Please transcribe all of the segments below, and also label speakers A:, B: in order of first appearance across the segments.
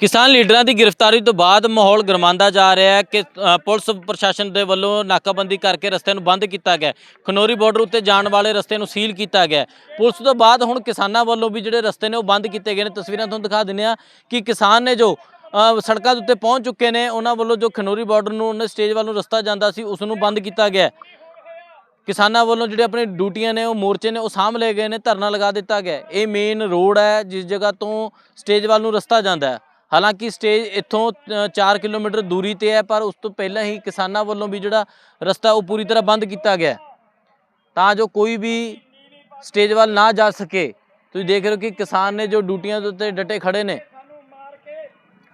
A: ਕਿਸਾਨ ਲੀਡਰਾਂ ਦੀ ਗ੍ਰਿਫਤਾਰੀ ਤੋਂ ਬਾਅਦ ਮਾਹੌਲ ਗਰਮਾਉਂਦਾ ਜਾ ਰਿਹਾ ਹੈ ਕਿ ਪੁਲਿਸ ਪ੍ਰਸ਼ਾਸਨ ਦੇ ਵੱਲੋਂ ਨਾਕਾਬੰਦੀ ਕਰਕੇ ਰਸਤੇ ਨੂੰ ਬੰਦ ਕੀਤਾ ਗਿਆ ਹੈ। ਖਨੌਰੀ ਬਾਰਡਰ ਉੱਤੇ ਜਾਣ ਵਾਲੇ ਰਸਤੇ ਨੂੰ ਸੀਲ ਕੀਤਾ ਗਿਆ ਪੁਲਿਸ ਤੋਂ ਬਾਅਦ ਹੁਣ ਕਿਸਾਨਾਂ ਵੱਲੋਂ ਵੀ ਜਿਹੜੇ ਰਸਤੇ ਨੇ ਉਹ ਬੰਦ ਕੀਤੇ ਗਏ ਨੇ। ਤਸਵੀਰਾਂ ਤੁਹਾਨੂੰ ਦਿਖਾ ਦਿੰਦੇ ਆ ਕਿ ਕਿਸਾਨ ਨੇ ਜੋ ਸੜਕਾਂ ਦੇ ਉੱਤੇ ਪਹੁੰਚ ਚੁੱਕੇ ਨੇ, ਉਹਨਾਂ ਵੱਲੋਂ ਜੋ ਖਨੌਰੀ ਬਾਰਡਰ ਨੂੰ, ਉਹਨਾਂ ਸਟੇਜ ਵੱਲ ਨੂੰ ਰਸਤਾ ਜਾਂਦਾ ਸੀ, ਉਸ ਨੂੰ ਬੰਦ ਕੀਤਾ ਗਿਆ ਕਿਸਾਨਾਂ ਵੱਲੋਂ ਜਿਹੜੇ ਆਪਣੀ ਡਿਊਟੀਆਂ ਨੇ, ਉਹ ਮੋਰਚੇ ਨੇ, ਉਹ ਸਾਂਭ ਲਏ ਗਏ ਨੇ, ਧਰਨਾ ਲਗਾ ਦਿੱਤਾ ਗਿਆ ਇਹ ਮੇਨ ਰੋਡ ਹੈ, ਜਿਸ ਜਗ੍ਹਾ ਤੋਂ ਸਟੇਜ ਵੱਲ ਨੂੰ ਰਸਤਾ ਜਾਂਦਾ ਹੈ। ਹਾਲਾਂਕਿ ਸਟੇਜ ਇੱਥੋਂ 4 ਕਿਲੋਮੀਟਰ ਦੂਰੀ ਤੇ ਹੈ, ਪਰ ਉਸ ਤੋਂ ਪਹਿਲਾਂ ਹੀ ਕਿਸਾਨਾਂ ਵੱਲੋਂ ਵੀ ਜਿਹੜਾ ਰਸਤਾ ਉਹ ਪੂਰੀ ਤਰ੍ਹਾਂ ਬੰਦ ਕੀਤਾ ਗਿਆ ਤਾਂ ਜੋ ਕੋਈ ਵੀ ਸਟੇਜ ਵੱਲ ਨਾ ਜਾ ਸਕੇ, ਤੁਸੀਂ ਦੇਖ ਰਹੇ ਹੋ ਕਿ ਕਿਸਾਨ ਨੇ ਜੋ ਡਿਊਟੀਆਂ ਦੇ ਉੱਤੇ ਡਟੇ ਖੜੇ ਨੇ,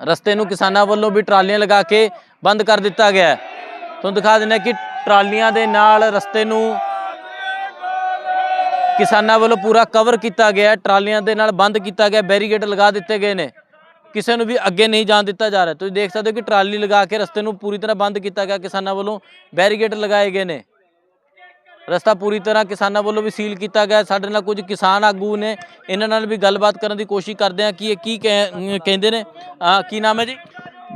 A: ਰਸਤੇ ਨੂੰ ਕਿਸਾਨਾਂ ਵੱਲੋਂ ਵੀ ਟਰਾਲੀਆਂ ਲਗਾ ਕੇ ਬੰਦ ਕਰ ਦਿੱਤਾ ਗਿਆ ਹੈ। ਤੁਹਾਨੂੰ ਦਿਖਾ ਦਿੰਦੇ ਹਾਂ ਕਿ ਟਰਾਲੀਆਂ ਦੇ ਨਾਲ ਰਸਤੇ ਨੂੰ ਕਿਸਾਨਾਂ ਵੱਲੋਂ ਪੂਰਾ ਕਵਰ ਕੀਤਾ ਗਿਆ ਟਰਾਲੀਆਂ ਦੇ ਨਾਲ ਬੰਦ ਕੀਤਾ ਗਿਆ ਬੈਰੀਕੇਡ ਲਗਾ ਦਿੱਤੇ ਗਏ ਨੇ। ਕਿਸੇ ਨੂੰ ਵੀ ਅੱਗੇ ਨਹੀਂ ਜਾਣ ਦਿੱਤਾ ਜਾ ਰਿਹਾ। ਤੁਸੀਂ ਦੇਖ ਸਕਦੇ ਹੋ ਕਿ ਟਰਾਲੀ ਲਗਾ ਕੇ ਰਸਤੇ ਨੂੰ ਪੂਰੀ ਤਰ੍ਹਾਂ ਬੰਦ ਕੀਤਾ ਗਿਆ। ਕਿਸਾਨਾਂ ਵੱਲੋਂ ਬੈਰੀਕੇਡ ਲਗਾਏ ਗਏ ਨੇ। ਰਸਤਾ ਪੂਰੀ ਤਰ੍ਹਾਂ ਕਿਸਾਨਾਂ ਵੱਲੋਂ ਵੀ ਸੀਲ ਕੀਤਾ ਗਿਆ। ਹੈ। ਸਾਡੇ ਨਾਲ ਕੁਝ ਕਿਸਾਨ ਆਗੂ ਨੇ। ਇਹਨਾਂ ਨਾਲ ਵੀ ਗੱਲਬਾਤ ਕਰਨ ਦੀ ਕੋਸ਼ਿਸ਼ ਕਰਦੇ ਆ ਕਿ ਇਹ ਕੀ ਕਹਿ- ਕਹਿੰਦੇ ਨੇ। ਅਹ ਕੀ ਨਾਮ ਹੈ ਜੀ?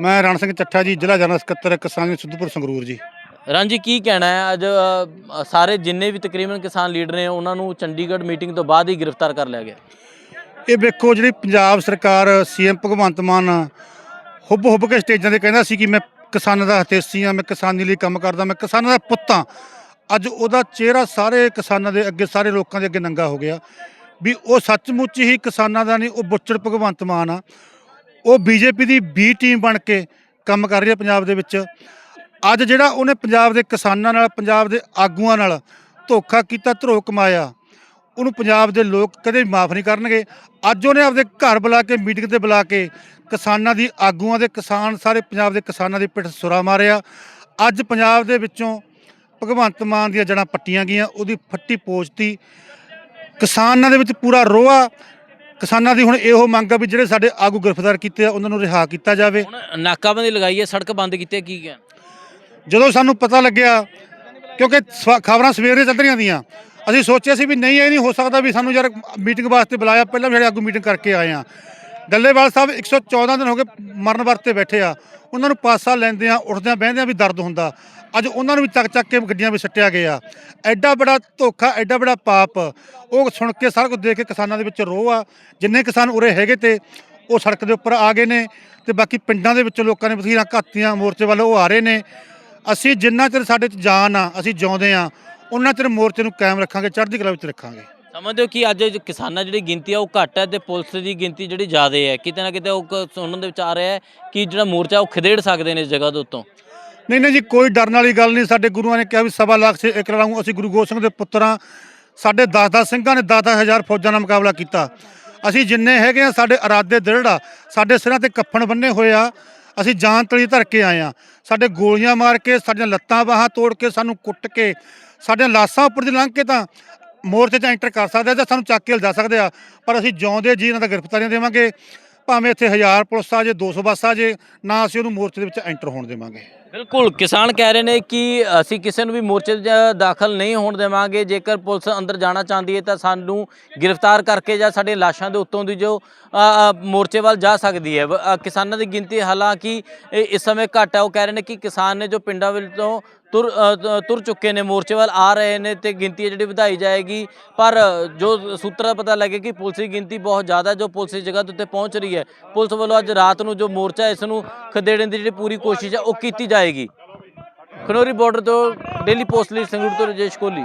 B: ਮੈਂ ਰਣ ਸਿੰਘ ਚੱਠਾ ਜੀ ਜ਼ਿਲ੍ਹਾ ਜਨਰਲ ਸਕੱਤਰ ਕਿਸਾਨ ਯੂਨੀਅਨ ਸਿੱਧੂਪੁਰ ਸੰਗਰੂਰ ਜੀ।
A: ਰਾਂਝੀ ਕੀ ਕਹਿਣਾ ਹੈ? ਅੱਜ ਸਾਰੇ ਜਿੰਨੇ ਵੀ ਤਕਰੀਬਨ ਕਿਸਾਨ ਲੀਡਰ ਨੇ ਉਹਨਾਂ ਨੂੰ ਚੰਡੀਗੜ੍ਹ ਮੀਟਿੰਗ ਤੋਂ ਬਾਅਦ ਹੀ ਗ੍ਰਿਫਤਾਰ ਕਰ ਲਿਆ ਗਿਆ।
B: ਇਹ ਵੇਖੋ ਜਿਹੜੀ ਪੰਜਾਬ ਸਰਕਾਰ, ਸੀਐਮ ਭਗਵੰਤ ਮਾਨ ਹੁੱਬ ਹੁੱਬ ਕੇ ਸਟੇਜਾਂ ਤੇ ਕਹਿੰਦਾ ਸੀ ਕਿ ਮੈਂ ਕਿਸਾਨਾਂ ਦਾ ਹਤੇਸੀ ਆ, ਮੈਂ ਕਿਸਾਨੀ ਲਈ ਕੰਮ ਕਰਦਾ, ਮੈਂ ਕਿਸਾਨਾਂ ਦਾ ਪੁੱਤ ਹਾਂ ਅੱਜ ਉਹਦਾ ਚਿਹਰਾ ਸਾਰੇ ਕਿਸਾਨਾਂ ਦੇ ਅੱਗੇ, ਸਾਰੇ ਲੋਕਾਂ ਦੇ ਅੱਗੇ ਨੰਗਾ ਹੋ ਗਿਆ ਵੀ ਉਹ ਸੱਚਮੁੱਚ ਹੀ ਕਿਸਾਨਾਂ ਦਾ ਨਹੀਂ, ਉਹ ਬੁੱਚੜ ਭਗਵੰਤ ਮਾਨ ਆ। ਉਹ ਬੀਜੇਪੀ ਦੀ ਬੀ ਟੀਮ ਬਣ ਕੇ ਕੰਮ ਕਰ ਰਹੀ ਹੈ ਪੰਜਾਬ ਦੇ ਵਿੱਚ। ਅੱਜ ਜਿਹੜਾ ਉਹਨੇ ਪੰਜਾਬ ਦੇ ਕਿਸਾਨਾਂ ਨਾਲ, ਪੰਜਾਬ ਦੇ ਆਗੂਆਂ ਨਾਲ ਧੋਖਾ ਕੀਤਾ ਧਰੋ ਕਮਾਇਆ ਉਹਨੂੰ ਪੰਜਾਬ ਦੇ ਲੋਕ ਕਦੇ ਵੀ ਮਾਫ ਨਹੀਂ ਕਰਨਗੇ। ਅੱਜ ਉਹਨੇ ਆਪਦੇ ਘਰ ਬੁਲਾ ਕੇ ਮੀਟਿੰਗ ਤੇ ਬੁਲਾ ਕੇ ਕਿਸਾਨਾਂ ਦੀ ਆਗੂਆਂ ਦੇ ਕਿਸਾਨ ਸਾਰੇ ਪੰਜਾਬ ਦੇ ਕਿਸਾਨਾਂ ਦੀ ਪਿੱਠ ਸੁਰਾ ਮਾਰਿਆ। ਅੱਜ ਪੰਜਾਬ ਦੇ ਵਿੱਚੋਂ ਭਗਵੰਤ ਮਾਨ ਦੀਆਂ ਜੜਾਂ ਪੱਟੀਆਂ ਗਈਆਂ ਉਹਦੀ ਫੱਟੀ ਪੋਚਤੀ ਕਿਸਾਨਾਂ ਦੇ ਵਿੱਚ ਪੂਰਾ ਰੋਆ। ਕਿਸਾਨਾਂ ਦੀ ਹੁਣ ਇਹੋ ਮੰਗ ਆ ਵੀ ਜਿਹੜੇ ਸਾਡੇ ਆਗੂ ਗ੍ਰਿਫਤਾਰ ਕੀਤੇ ਆ ਉਹਨਾਂ ਨੂੰ ਰਿਹਾ ਕੀਤਾ ਜਾਵੇ।
A: ਹੁਣ ਨਾਕਾਬੰਦੀ ਲਗਾਈ ਹੈ ਸੜਕ ਬੰਦ ਕੀਤੀ ਹੈ ਕੀ ਕਹਿਣ?
B: ਜਦੋਂ ਸਾਨੂੰ ਪਤਾ ਲੱਗਿਆ ਕਿਉਂਕਿ ਖਬਰਾਂ ਸਵੇਰੇ ਚੱਲ ਰਹੀਆਂ ਦੀਆਂ ਅਸੀਂ ਸੋਚਿਆ ਸੀ ਵੀ ਨਹੀਂ, ਇਹ ਨਹੀਂ ਹੋ ਸਕਦਾ ਵੀ ਸਾਨੂੰ ਯਾਰ ਮੀਟਿੰਗ ਵਾਸਤੇ ਬੁਲਾਇਆ। ਪਹਿਲਾਂ ਵੀ ਸਾਡੇ ਆਗੂ ਮੀਟਿੰਗ ਕਰਕੇ ਆਏ ਆ ਡੱਲੇਵਾਲ ਸਾਹਿਬ 114 ਦਿਨ ਹੋ ਗਏ ਮਰਨ ਵਰਤੇ ਬੈਠੇ ਆ। ਉਹਨਾਂ ਨੂੰ ਪਾਸਾ ਲੈਂਦੇ ਆ, ਉੱਠਦਿਆਂ ਬਹਿੰਦਿਆਂ ਵੀ ਦਰਦ ਹੁੰਦਾ। ਅੱਜ ਉਹਨਾਂ ਨੂੰ ਵੀ ਚੱਕ ਚੱਕ ਕੇ ਗੱਡੀਆਂ ਵਿੱਚ ਸੱਟਿਆ ਗਿਆ। ਐਡਾ ਬੜਾ ਧੋਖਾ, ਐਡਾ ਬੜਾ ਪਾਪ। ਉਹ ਸੁਣ ਕੇ ਸਾਰਾ ਕੁਝ ਦੇਖ ਕੇ ਕਿਸਾਨਾਂ ਦੇ ਵਿੱਚ ਰੋਹ ਆ। ਜਿੰਨੇ ਕਿਸਾਨ ਉਰੇ ਹੈਗੇ ਤੇ ਉਹ ਸੜਕ ਦੇ ਉੱਪਰ ਆ ਗਏ ਨੇ ਤੇ ਬਾਕੀ ਪਿੰਡਾਂ ਦੇ ਵਿੱਚ ਲੋਕਾਂ ਨੇ ਬਥੇਰਾ ਘਾਤੀਆਂ, ਮੋਰਚੇ ਵੱਲ ਉਹ ਆ ਰਹੇ ਨੇ। ਅਸੀਂ ਜਿੰਨਾ ਚਿਰ ਸਾਡੇ 'ਚ ਜਾਨ ਆ, ਅਸੀਂ ਜਿਉਂਦੇ ਆ ਉਹਨਾਂ ਚਿਰ ਮੋਰਚੇ ਨੂੰ ਕਾਇਮ ਰੱਖਾਂਗੇ ਚੜ੍ਹਦੀ ਕਲਾ ਵਿੱਚ ਰੱਖਾਂਗੇ।
A: ਸਮਝਦੇ ਹੋ ਕਿ ਅੱਜ ਕਿਸਾਨਾਂ ਜਿਹੜੀ ਗਿਣਤੀ ਆ ਉਹ ਘੱਟ ਹੈ ਤੇ ਪੁਲਿਸ ਦੀ ਗਿਣਤੀ ਜਿਹੜੀ ਜ਼ਿਆਦਾ ਹੈ। ਕਿਤੇ ਨਾ ਕਿਤੇ ਉਹ ਕ- ਸੁਣਨ ਦੇ ਵਿੱਚ ਆ ਰਿਹਾ ਹੈ ਕਿ ਜਿਹੜਾ ਮੋਰਚਾ ਉਹ ਖਦੇੜ ਸਕਦੇ ਨੇ ਇਸ ਜਗ੍ਹਾ ਦੇ ਉੱਤੋਂ।
B: ਨਹੀਂ ਨਹੀਂ ਜੀ ਕੋਈ ਡਰਨ ਵਾਲੀ ਗੱਲ ਨਹੀਂ। ਸਾਡੇ ਗੁਰੂਆਂ ਨੇ ਕਿਹਾ ਵੀ ਸਵਾ ਲੱਖ ਸੇ ਇੱਕ ਲੜਾਊਂ ਅਸੀਂ ਗੁਰੂ ਗੋਬਿੰਦ ਸਿੰਘ ਦੇ ਪੁੱਤਰਾਂ ਸਾਡੇ 10-10 ਸਿੰਘਾਂ ਨੇ 10-10 ਹਜ਼ਾਰ ਫੌਜਾਂ ਨਾਲ ਮੁਕਾਬਲਾ ਕੀਤਾ। ਅਸੀਂ ਜਿੰਨੇ ਹੈਗੇ ਆ ਸਾਡੇ ਇਰਾਦੇ ਦ੍ਰਿੜ ਆ। ਸਾਡੇ ਸਿਰਾਂ ਤੇ ਕੱਫਣ ਬੰਨੇ ਹੋਏ ਆ। ਅਸੀਂ ਜਾਨ ਤਲੀ ਧਰ ਕੇ ਆਏ ਆ। ਸਾਡੇ ਗੋਲੀਆਂ ਮਾਰ ਕੇ ਸਾਡੀਆਂ ਲੱਤਾਂ ਬਾਹਾਂ ਤੋੜ ਕੇ ਸਾਨੂੰ ਕੁੱਟ ਕੇ ਸਾਡੀਆਂ ਲਾਸ਼ਾਂ ਉੱਪਰ ਦੀ ਲੰਘ ਕੇ ਤਾਂ ਮੋਰਚੇ 'ਚ ਐਂਟਰ ਕਰ ਸਕਦੇ ਆ ਜਾਂ ਸਾਨੂੰ ਚੱਕ ਕੇ ਲਿਜਾ ਸਕਦੇ ਆ। ਪਰ ਅਸੀਂ ਜਿਉਂਦੇ ਜੀ, ਇਹਨਾਂ ਦਾ ਗ੍ਰਿਫਤਾਰੀਆਂ ਦੇਵਾਂਗੇ। ਭਾਵੇਂ ਇੱਥੇ ਹਜ਼ਾਰ ਪੁਲਿਸ ਆ ਜੇ 200 ਬੱਸ ਆ ਜੇ, ਨਾ ਅਸੀਂ ਉਹਨੂੰ ਮੋਰਚੇ ਦੇ ਵਿੱਚ ਐਂਟਰ ਹੋਣ ਦੇਵਾਂਗੇ।
A: ਬਿਲਕੁਲ, ਕਿਸਾਨ ਕਹਿ ਰਹੇ ਨੇ ਕਿ ਅਸੀਂ ਕਿਸੇ ਨੂੰ ਵੀ ਮੋਰਚੇ 'ਚ ਦਾਖਲ ਨਹੀਂ ਹੋਣ ਦੇਵਾਂਗੇ। ਜੇਕਰ ਪੁਲਿਸ ਅੰਦਰ ਜਾਣਾ ਚਾਹੁੰਦੀ ਹੈ ਤਾਂ ਸਾਨੂੰ ਗ੍ਰਿਫਤਾਰ ਕਰਕੇ ਜਾਂ ਸਾਡੇ ਲਾਸ਼ਾਂ ਦੇ ਉੱਤੋਂ ਦੀ ਜੋ ਮੋਰਚੇ ਵੱਲ ਜਾ ਸਕਦੀ ਹੈ। ਵ- ਕਿਸਾਨਾਂ ਦੀ ਗਿਣਤੀ ਹਾਲਾਂਕਿ ਇਹ ਇਸ ਸਮੇਂ ਘੱਟ ਹੈ। ਉਹ ਕਹਿ ਰਹੇ ਨੇ ਕਿ ਕਿਸਾਨ ਨੇ ਜੋ ਪਿੰਡਾਂ ਵਿੱਚੋਂ ਤੁਰ ਤੁਰ ਚੁੱਕੇ ਨੇ, ਮੋਰਚੇ ਵੱਲ ਆ ਰਹੇ ਨੇ ਤੇ ਗਿਣਤੀ ਹੈ ਜਿਹੜੀ ਵਧਾਈ ਜਾਏਗੀ। ਪਰ ਜੋ ਸੂਤਰਾਂ ਪਤਾ ਲੱਗੇ ਕਿ ਪੁਲਿਸ ਦੀ ਗਿਣਤੀ ਬਹੁਤ ਜ਼ਿਆਦਾ ਜੋ ਪੁਲਿਸ ਦੀ ਜਗ੍ਹਾ ਦੇ ਉੱਤੇ ਪਹੁੰਚ ਰਹੀ ਹੈ। ਪੁਲਿਸ ਵੱਲੋਂ ਅੱਜ ਰਾਤ ਨੂੰ ਜੋ ਮੋਰਚਾ ਇਸ ਨੂੰ ਖਦੇੜਨ ਦੀ ਜਿਹੜੀ ਪੂਰੀ ਕੋਸ਼ਿਸ਼ ਹੈ, ਉਹ ਕੀਤੀ ਜਾ ਜਾਏਗੀ ਖਨੌਰੀ ਬਾਰਡਰ ਤੋਂ ਡੇਲੀ ਪੋਸਟ ਲਈ ਸੰਗਰੂਰ ਤੋਂ ਰਜੇਸ਼ ਕੋਹਲੀ।